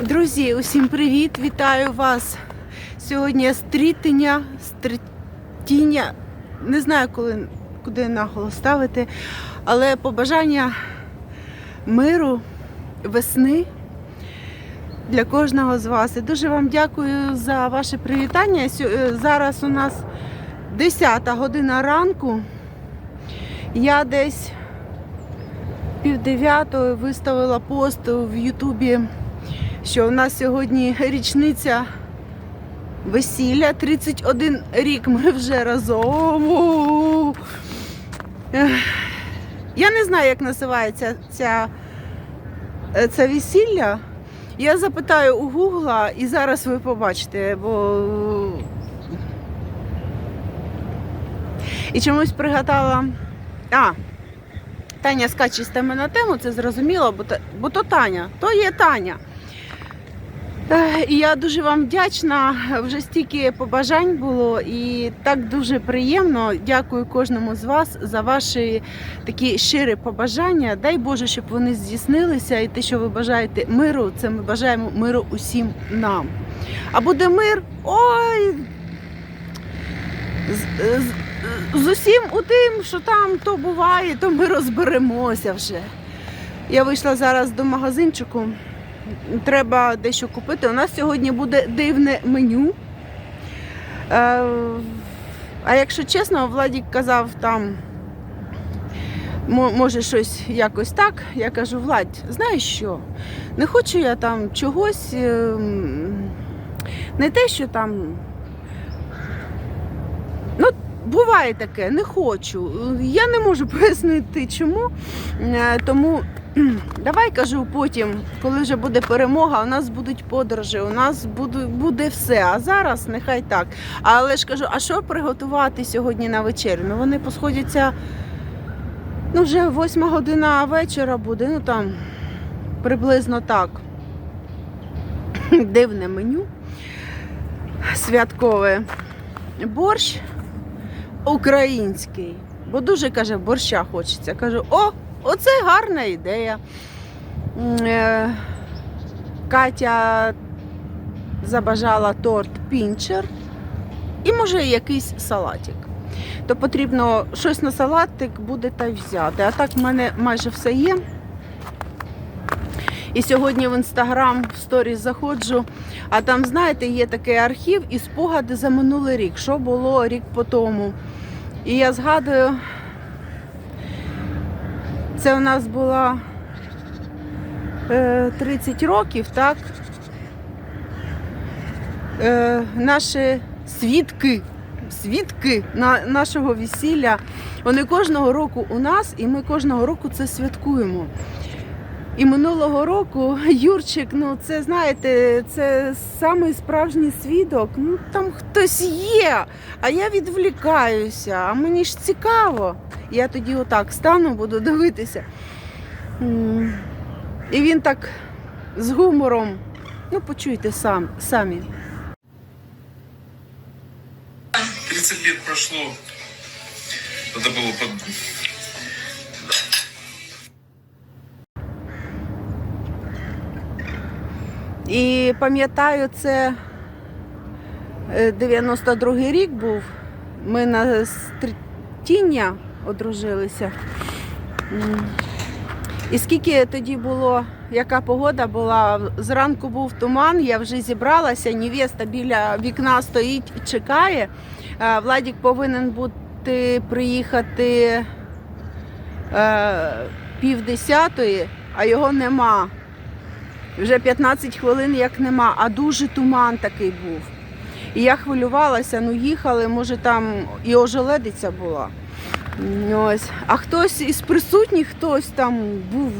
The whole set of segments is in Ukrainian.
Друзі, усім привіт! Вітаю вас! Сьогодні стрітення, стрітіння. Не знаю, коли, куди наголос ставити, але побажання миру, весни для кожного з вас. І дуже вам дякую за ваше привітання. Е, Зараз у нас 10 година ранку. Я десь пів дев'ятої виставила пост в Ютубі що у нас сьогодні річниця весілля. 31 рік ми вже разом. Я не знаю, як називається ця, е, це весілля. Я запитаю у Гугла і зараз ви побачите, бо і чомусь пригадала. А, Таня скаче з теми на тему, це зрозуміло, бо, бо то Таня, то є Таня. Я дуже вам вдячна. Вже стільки побажань було, і так дуже приємно. Дякую кожному з вас за ваші такі щирі побажання. Дай Боже, щоб вони здійснилися. І те, що ви бажаєте миру, це ми бажаємо миру усім нам. А буде мир, ой. З, з, з усім у тим, що там то буває, то ми розберемося вже. Я вийшла зараз до магазинчику треба дещо купити. У нас сьогодні буде дивне меню. Е, а якщо чесно, Владік казав там, може щось якось так. Я кажу, Владь, знаєш що? Не хочу я там чогось, ем, не те, що там. Ну, буває таке, не хочу. Я не можу пояснити чому. Е, Тому Давай кажу потім, коли вже буде перемога, у нас будуть подорожі, у нас буде, буде все. А зараз нехай так. Але ж кажу, а що приготувати сьогодні на вечерю? Ну вони посходяться. Ну, вже восьма година вечора буде, ну там приблизно так. Дивне меню. Святкове. Борщ український. Бо дуже каже, борща хочеться. Кажу, о! Оце гарна ідея. Е, Катя забажала торт пінчер і може якийсь салатик. То потрібно щось на салатик буде та взяти. А так в мене майже все є. І сьогодні в інстаграм в сторіс заходжу, а там, знаєте, є такий архів і спогади за минулий рік, що було рік по тому. І я згадую, це у нас було е, 30 років, так? Е, наші свідки, свідки нашого весілля, вони кожного року у нас, і ми кожного року це святкуємо. І минулого року Юрчик, ну це знаєте, це самий справжній свідок. Ну там хтось є, а я відвлікаюся, а мені ж цікаво. Я тоді отак стану, буду дивитися. І він так з гумором, ну почуйте сам, самі. 30 лет прошло. Надо было под... І пам'ятаю, це е, 92-й рік був. Ми на Стрітіння одружилися. І скільки тоді було, яка погода була? Зранку був туман, я вже зібралася, невеста біля вікна стоїть і чекає. Владік повинен бути приїхати е, півдесятої, а його нема. Вже 15 хвилин як нема, а дуже туман такий був. І я хвилювалася, ну їхали, може там і ожеледиця була. Ось. А хтось із присутніх, хтось там був,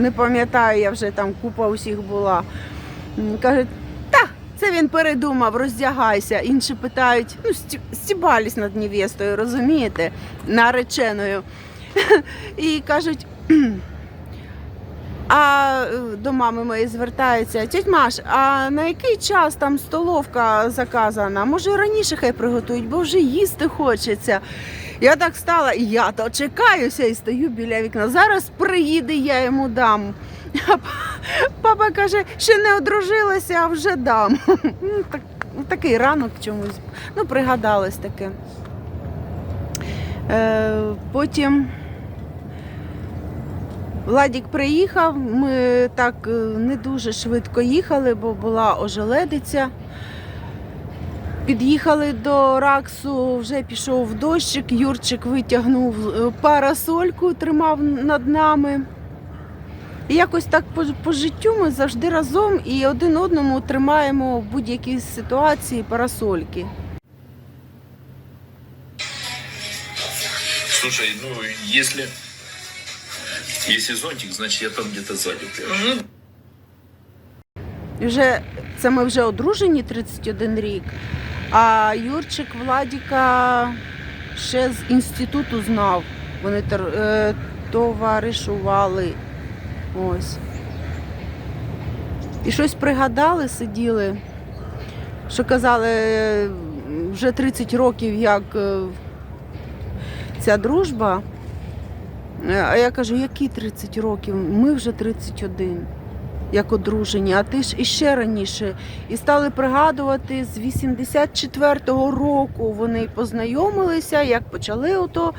не пам'ятаю, я вже там купа усіх була. Кажуть, та, це він передумав, роздягайся. Інші питають, ну, сті- стібались над невестою, розумієте, нареченою. І кажуть, а е, до мами моєї звертаються, тьоть Маш, а на який час там столовка заказана? Може раніше хай приготують, бо вже їсти хочеться. Я так стала, я то чекаюся і стою біля вікна. Зараз приїде, я йому дам. Папа каже, ще не одружилася, а вже дам. Ну, так, такий ранок чомусь. Ну, пригадалось таке. Е, потім Владік приїхав, ми так е, не дуже швидко їхали, бо була ожеледиця. Під'їхали до Раксу, вже пішов дощик, Юрчик витягнув е, парасольку, тримав над нами. І якось так по, по життю ми завжди разом і один одному тримаємо в будь-якій ситуації парасольки. Слушай, ну если если зонтик, значит я там где-то. І вже це ми вже одружені 31 рік. А Юрчик Владіка ще з інституту знав. Вони е, товаришували. Ось. І щось пригадали, сиділи, що казали е, вже 30 років, як е, ця дружба. А я кажу, які 30 років? Ми вже 31 як одружені, а ти ж іще раніше. І стали пригадувати з 84-го року вони познайомилися, як почали ото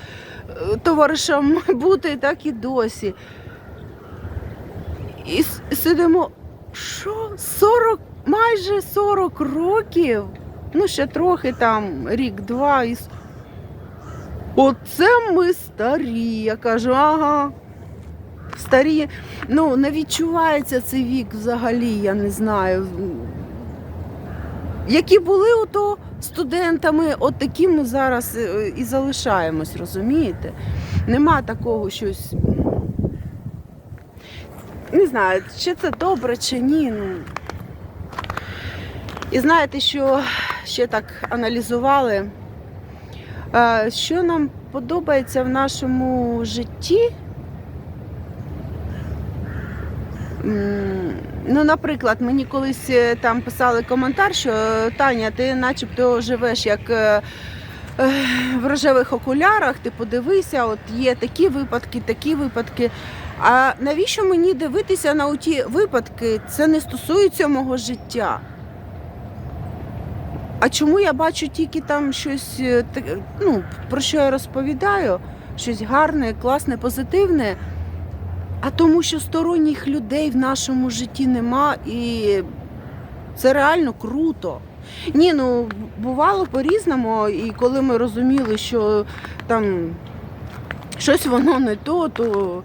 е, товаришам бути, так і досі. І сидимо, що 40, майже 40 років. Ну, ще трохи там, рік-два. І... Оце ми старі. Я кажу, ага. Старі, ну не відчувається цей вік взагалі, я не знаю. Які були ото студентами, от такі ми зараз е, і залишаємось, розумієте? Нема такого щось. Не знаю, чи це добре, чи ні. Ну. І знаєте, що ще так аналізували, е, що нам подобається в нашому житті. Ну, наприклад, мені колись е, там писали коментар, що е, Таня, ти начебто живеш як е, в рожевих окулярах, ти подивися, от є такі випадки, такі випадки. А навіщо мені дивитися на ті випадки? Це не стосується мого життя. А чому я бачу тільки там щось, ну, про що я розповідаю, щось гарне, класне, позитивне? А тому, що сторонніх людей в нашому житті нема, і це реально круто. Ні, ну бувало по-різному, і коли ми розуміли, що там щось воно не то, то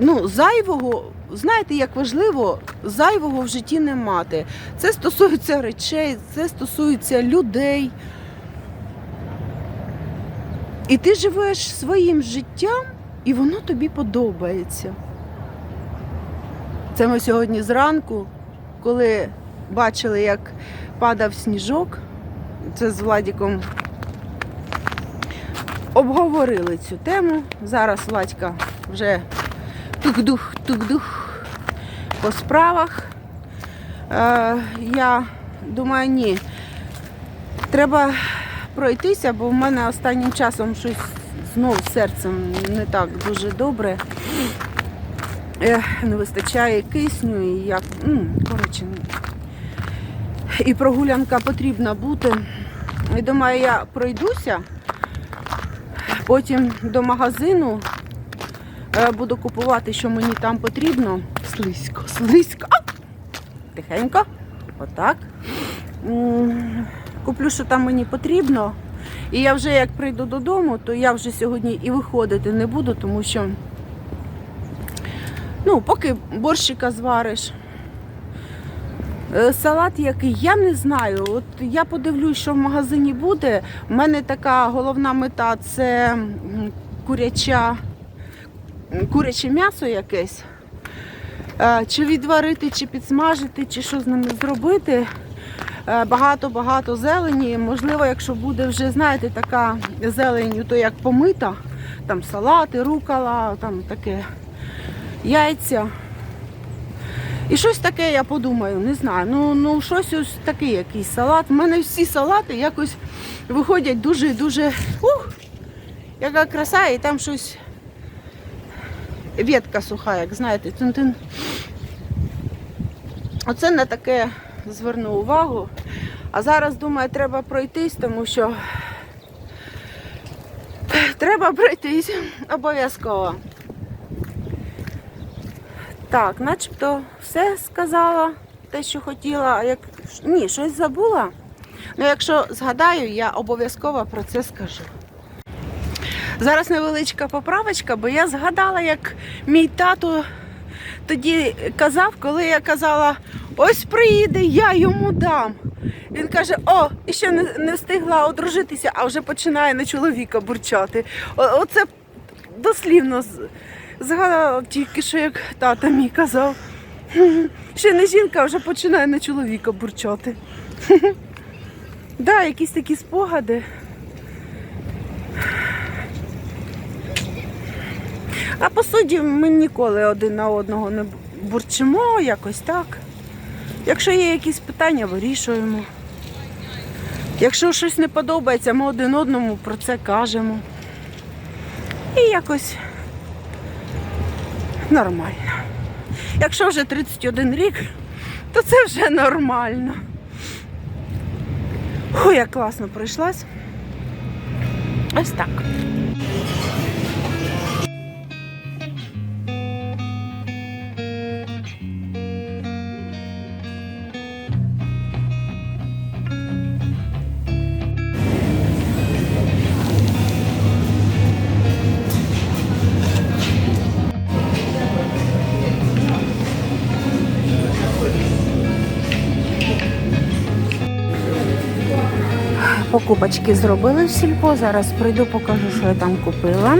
ну, зайвого, знаєте, як важливо, зайвого в житті не мати. Це стосується речей, це стосується людей. І ти живеш своїм життям. І воно тобі подобається. Це ми сьогодні зранку, коли бачили, як падав сніжок, це з Владіком обговорили цю тему. Зараз Владька вже тук-дух, тук-дух по справах. Е, я думаю, ні. Треба пройтися, бо в мене останнім часом щось знову серцем не так дуже добре. Не вистачає кисню і як. Коротше. І прогулянка потрібна бути. І думаю, я пройдуся, потім до магазину е, буду купувати, що мені там потрібно. Слизько, слизько. Тихенько. Отак. Куплю, що там мені потрібно. І я вже як прийду додому, то я вже сьогодні і виходити не буду, тому що ну, поки борщика звариш. Е, Салат який, я не знаю. От я подивлюсь, що в магазині буде. У мене така головна мета це куряча, куряче м'ясо якесь. Е, Чи відварити, чи підсмажити, чи що з ними зробити. Е, Багато-багато зелені. Можливо, якщо буде вже, знаєте, така зелень, то як помита, там салати, рукола, там таке яйця. І щось таке я подумаю, не знаю. Ну, ну щось ось такий якийсь салат. У мене всі салати якось виходять дуже-дуже. Ух! Яка краса, і там щось ветка суха, як знаєте, тин-тин. Оце на таке зверну увагу. А зараз, думаю, треба пройтись, тому що треба пройтись обов'язково. Так, начебто все сказала, те, що хотіла, а як ні, щось забула. Ну, якщо згадаю, я обов'язково про це скажу. Зараз невеличка поправочка, бо я згадала, як мій тато тоді казав, коли я казала, ось приїде, я йому дам. Він каже: о, і ще не, не встигла одружитися, а вже починає на чоловіка бурчати. О, оце дослівно згадала тільки що як тато мій казав. Ще не жінка, а вже починає на чоловіка бурчати. Да, якісь такі спогади. А по суті, ми ніколи один на одного не бурчимо, якось так. Якщо є якісь питання, вирішуємо. Якщо щось не подобається, ми один одному про це кажемо. І якось нормально. Якщо вже 31 рік, то це вже нормально. Ой, як класно пройшлась. Ось так. Покупочки зробили в сільпо. Зараз прийду, покажу, що я там купила.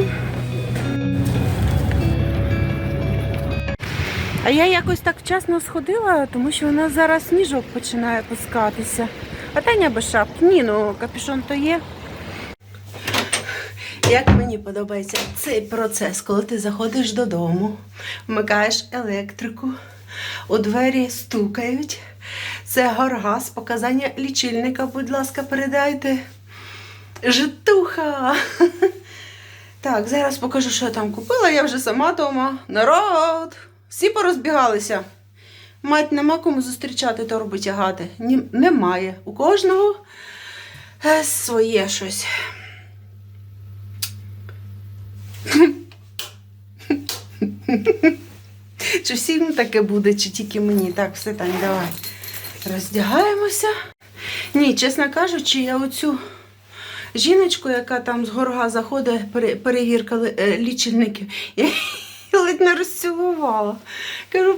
А я якось так вчасно сходила, тому що у нас зараз сніжок починає пускатися. А Таня без шапки. Ні, ну капюшон то є. Як мені подобається цей процес, коли ти заходиш додому, вмикаєш електрику, у двері стукають. Це горгаз, показання лічильника, будь ласка, передайте. Житуха. Так, зараз покажу, що я там купила. Я вже сама вдома. Народ! Всі порозбігалися. Мать, нема кому зустрічати торби тягати. Ні, немає. У кожного е, своє щось. Чи всім таке буде, чи тільки мені? Так, все Тань, давай. Роздягаємося. Ні, чесно кажучи, я оцю жіночку, яка там з горга заходить, перевірка е, лічильників, я ледь не розцілувала. Кажу,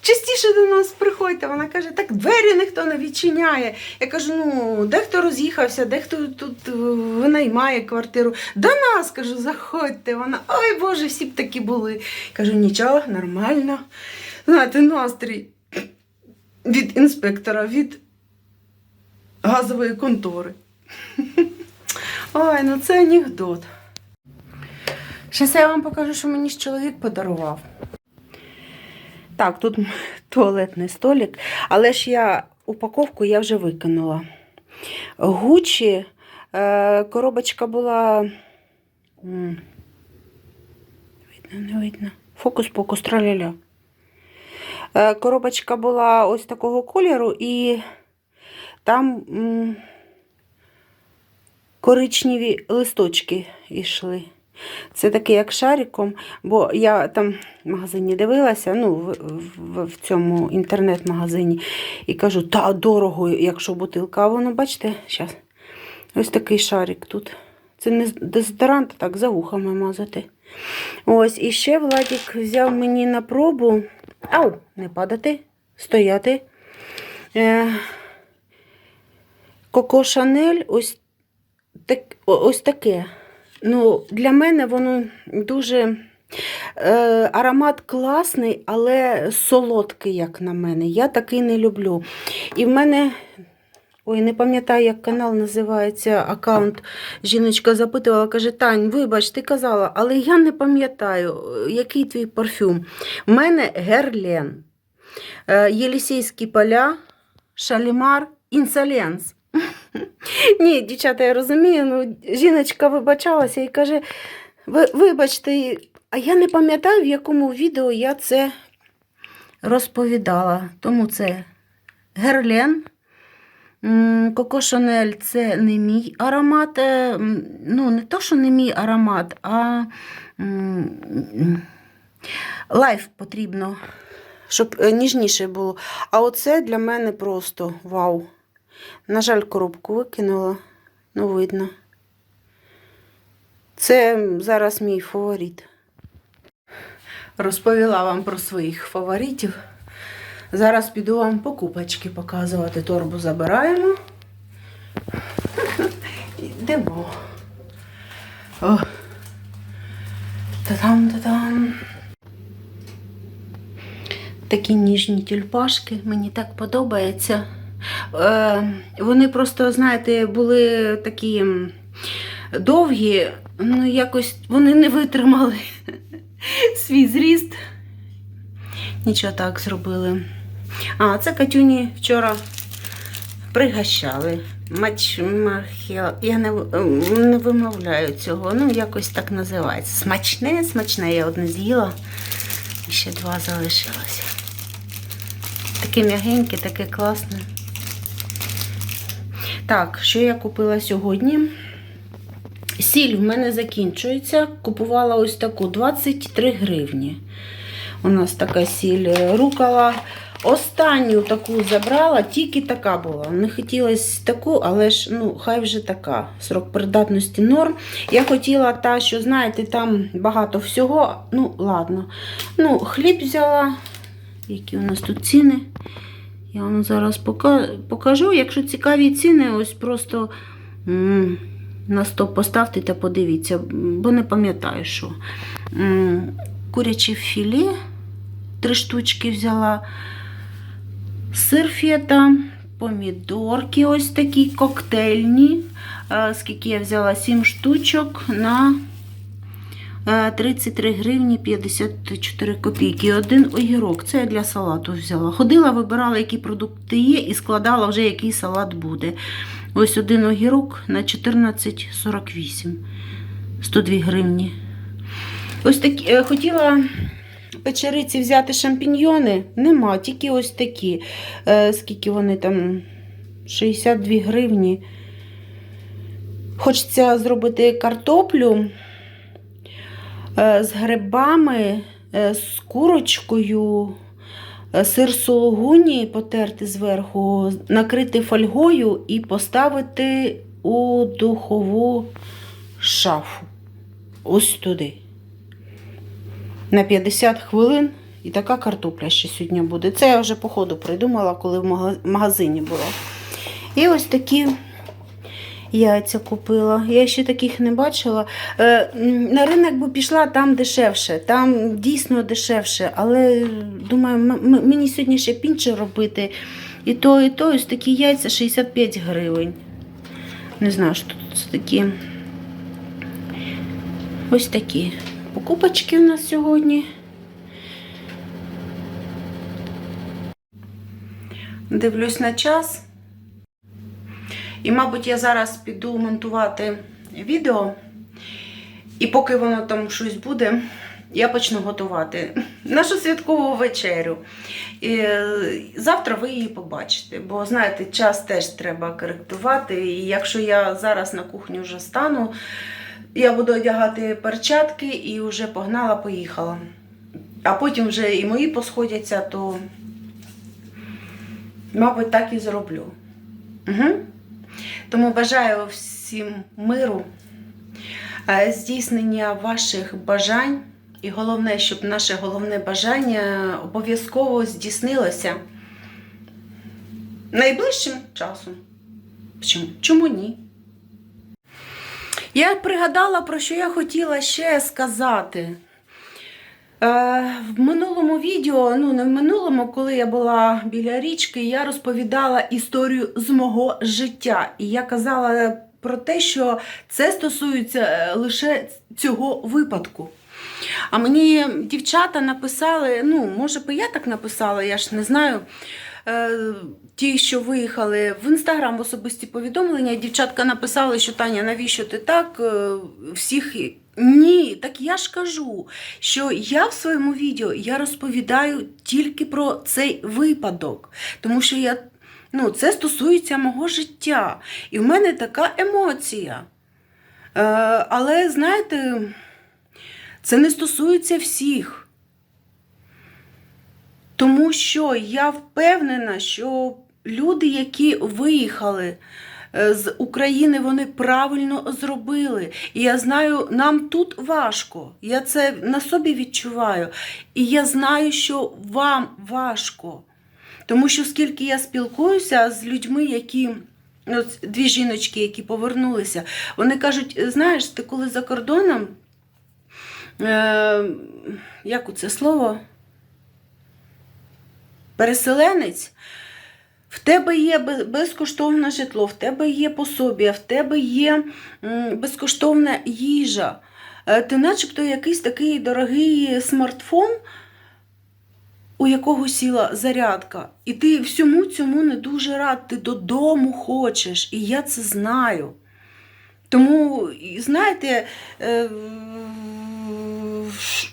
частіше до нас приходьте. Вона каже, так двері ніхто не відчиняє. Я кажу, ну, дехто роз'їхався, дехто тут е, винаймає квартиру. До нас кажу, заходьте. Вона, ой Боже, всі б такі були. Кажу, нічого, нормально. Знаєте, настрій від інспектора, від газової контори. Ой, ну це анекдот. Зараз я вам покажу, що мені чоловік подарував. Так, тут туалетний столик, але ж я упаковку я вже викинула. Гучі, е, коробочка була. Видно, не видно. Фокус-покус, траля-ля. Е, Коробочка була ось такого кольору, і там коричневі листочки йшли. Це таке, як шариком, бо я там в магазині дивилася, ну, в, в, в цьому інтернет-магазині, і кажу, та дорого, якщо бутилка. А воно, бачите, зараз ось такий шарик тут. Це не дезодорант, так за вухами мазати. Ось, і ще Владик взяв мені на пробу. Ау, не падати, стояти. Е, Коко Шанель, ось, так, ось таке. Ну, для мене воно дуже е, аромат класний, але солодкий, як на мене. Я такий не люблю. І в мене. Ой, не пам'ятаю, як канал називається аккаунт. Жіночка запитувала, каже: Тань, вибач, ти казала, але я не пам'ятаю, який твій парфюм. У мене Герлен, е, Єлісейські поля, Шалімар, Інсоленс. Ні, дівчата, я розумію, ну, жіночка вибачалася і каже: вибачте, А я не пам'ятаю, в якому відео я це розповідала. Тому це Герлен. Коко Шанель це не мій аромат. е, Ну, не то, що не мій аромат, а лайф потрібно, щоб е, ніжніше було. А оце для мене просто вау. На жаль, коробку викинула, ну видно. Це зараз мій фаворит. Розповіла вам про своїх фаворитів. Зараз піду вам покупочки показувати. Торбу забираємо. Йдемо. Та-дам. Такі ніжні тюльпашки, мені так подобається. Е, вони просто, знаєте, були такі довгі, ну якось вони не витримали свій зріст. Нічого так зробили. А, це Катюні вчора пригощали. Мач, махіл, я не, не вимовляю цього, ну якось так називається. Смачне, смачне, я одне з'їла. І ще два залишилося. Таке м'ягеньке, таке класне. Так, що я купила сьогодні? Сіль в мене закінчується. Купувала ось таку 23 гривні. У нас така сіль рукала. Останню таку забрала, тільки така була. Не хотілося таку, але ж ну, хай вже така. Срок придатності норм. Я хотіла та, що, знаєте, там багато всього. Ну, ладно. Ну, хліб взяла. Які у нас тут ціни? Я вам зараз покажу. Якщо цікаві ціни, ось просто на стоп поставте та подивіться, бо не пам'ятаю, що. М, Куряче філе три штучки взяла. Сир помідорки ось такі коктейльні. Е, Скільки я взяла? 7 штучок на е, 33 гривні 54 копійки. Один огірок. Це я для салату взяла. Ходила, вибирала, які продукти є, і складала вже, який салат буде. Ось один огірок на 14,48. 102 гривні. Ось такі, е, хотіла печериці взяти шампіньйони. Нема, тільки ось такі. Е, скільки вони там? 62 гривні. Хочеться зробити картоплю е, з грибами, е, з курочкою, е, сир сулугуні потерти зверху, накрити фольгою і поставити у духову шафу. Ось туди. На 50 хвилин. І така картопля ще сьогодні буде. Це я вже по ходу придумала, коли в магазині була. І ось такі яйця купила. Я ще таких не бачила. Е, на ринок би пішла там дешевше, там дійсно дешевше. Але думаю, мені сьогодні ще пінче робити. І то, і то, ось такі яйця 65 гривень. Не знаю, що тут такі. Ось такі покупочки у нас сьогодні. Дивлюсь на час. І, мабуть, я зараз піду монтувати відео. І поки воно там щось буде, я почну готувати нашу святкову вечерю. І е, завтра ви її побачите. Бо, знаєте, час теж треба коректувати. І якщо я зараз на кухню вже стану, я буду одягати перчатки і вже погнала, поїхала. А потім вже і мої посходяться, то, мабуть, так і зроблю. Угу. Тому бажаю всім миру, е, здійснення ваших бажань. І головне, щоб наше головне бажання обов'язково здійснилося найближчим часом. Чому, Чому ні? Я пригадала, про що я хотіла ще сказати. Е, в минулому відео, ну не в минулому, коли я була біля річки, я розповідала історію з мого життя. І я казала про те, що це стосується е, лише цього випадку. А мені дівчата написали, ну, може би я так написала, я ж не знаю. Е, Ті, що виїхали в інстаграм особисті повідомлення, дівчатка написали, що Таня, навіщо ти так е, всіх. Ні, так я ж кажу, що я в своєму відео я розповідаю тільки про цей випадок, тому що я, ну, це стосується мого життя. І в мене така емоція. Е, але знаєте, це не стосується всіх. Тому що я впевнена, що люди, які виїхали е, з України, вони правильно зробили. І я знаю, нам тут важко. Я це на собі відчуваю. І я знаю, що вам важко. Тому що скільки я спілкуюся з людьми, які. От дві жіночки, які повернулися, вони кажуть: знаєш, ти коли за кордоном, е, як у це слово? Переселенець, в тебе є безкоштовне житло, в тебе є пособія, в тебе є безкоштовна їжа. Е, Ти начебто якийсь такий дорогий смартфон, у якого сіла зарядка. І ти всьому цьому не дуже рад, ти додому хочеш, і я це знаю. Тому, знаєте, е,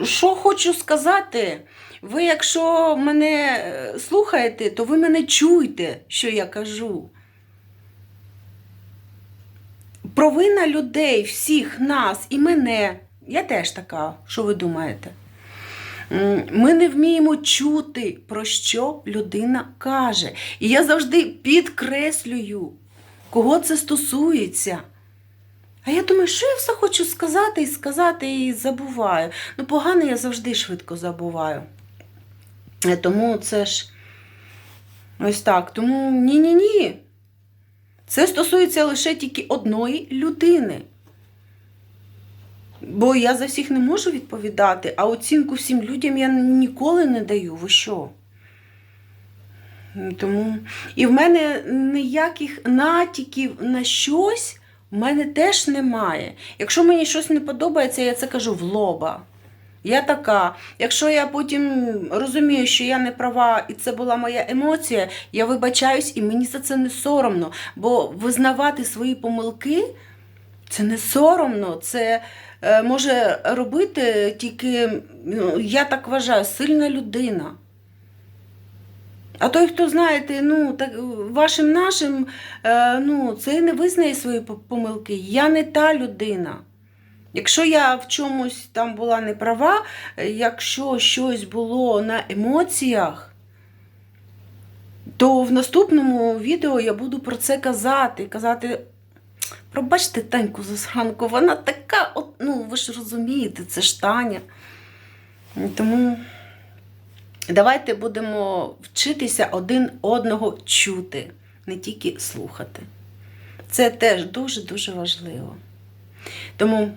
що хочу сказати, ви, якщо мене е, слухаєте, то ви мене чуєте, що я кажу. Провина людей, всіх нас і мене, я теж така, що ви думаєте? Ми не вміємо чути, про що людина каже. І я завжди підкреслюю, кого це стосується. А я думаю, що я все хочу сказати і сказати, і забуваю. Ну, погане я завжди швидко забуваю. Е, Тому це ж ось так. Тому ні-ні-ні. Це стосується лише тільки одної людини. Бо я за всіх не можу відповідати, а оцінку всім людям я ніколи не даю. Ви що? Тому і в мене ніяких натяків на щось в мене теж немає. Якщо мені щось не подобається, я це кажу в лоба. Я така. Якщо я потім розумію, що я не права, і це була моя емоція, я вибачаюсь, і мені за це не соромно. Бо визнавати свої помилки це не соромно, це е, може робити тільки, ну, я так вважаю, сильна людина. А той, хто знаєте, ну, так, вашим нашим, е, ну, це не визнає свої помилки. Я не та людина. Якщо я в чомусь там була не права, е, якщо щось було на емоціях, то в наступному відео я буду про це казати. Казати, пробачте Таньку Засранку, вона така, от, ну ви ж розумієте, це ж Таня. Тому давайте будемо вчитися один одного чути, не тільки слухати. Це теж дуже-дуже важливо. Тому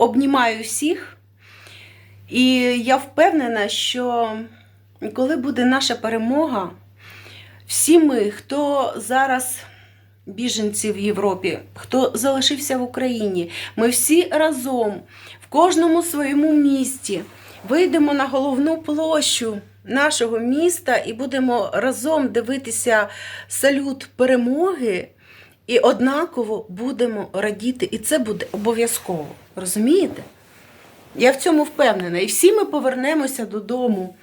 обнімаю всіх. І я впевнена, що коли буде наша перемога, всі ми, хто зараз біженці в Європі, хто залишився в Україні, ми всі разом в кожному своєму місті вийдемо на головну площу нашого міста і будемо разом дивитися салют перемоги. І однаково будемо радіти, і це буде обов'язково. Розумієте? Я в цьому впевнена. І всі ми повернемося додому,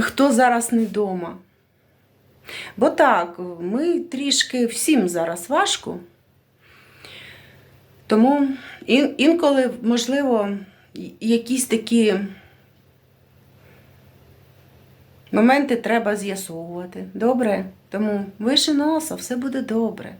хто зараз не вдома. Бо так, ми трішки всім зараз важко. Тому інколи, можливо, якісь такі моменти треба з'ясовувати. Добре? Тому вище носа, все буде добре.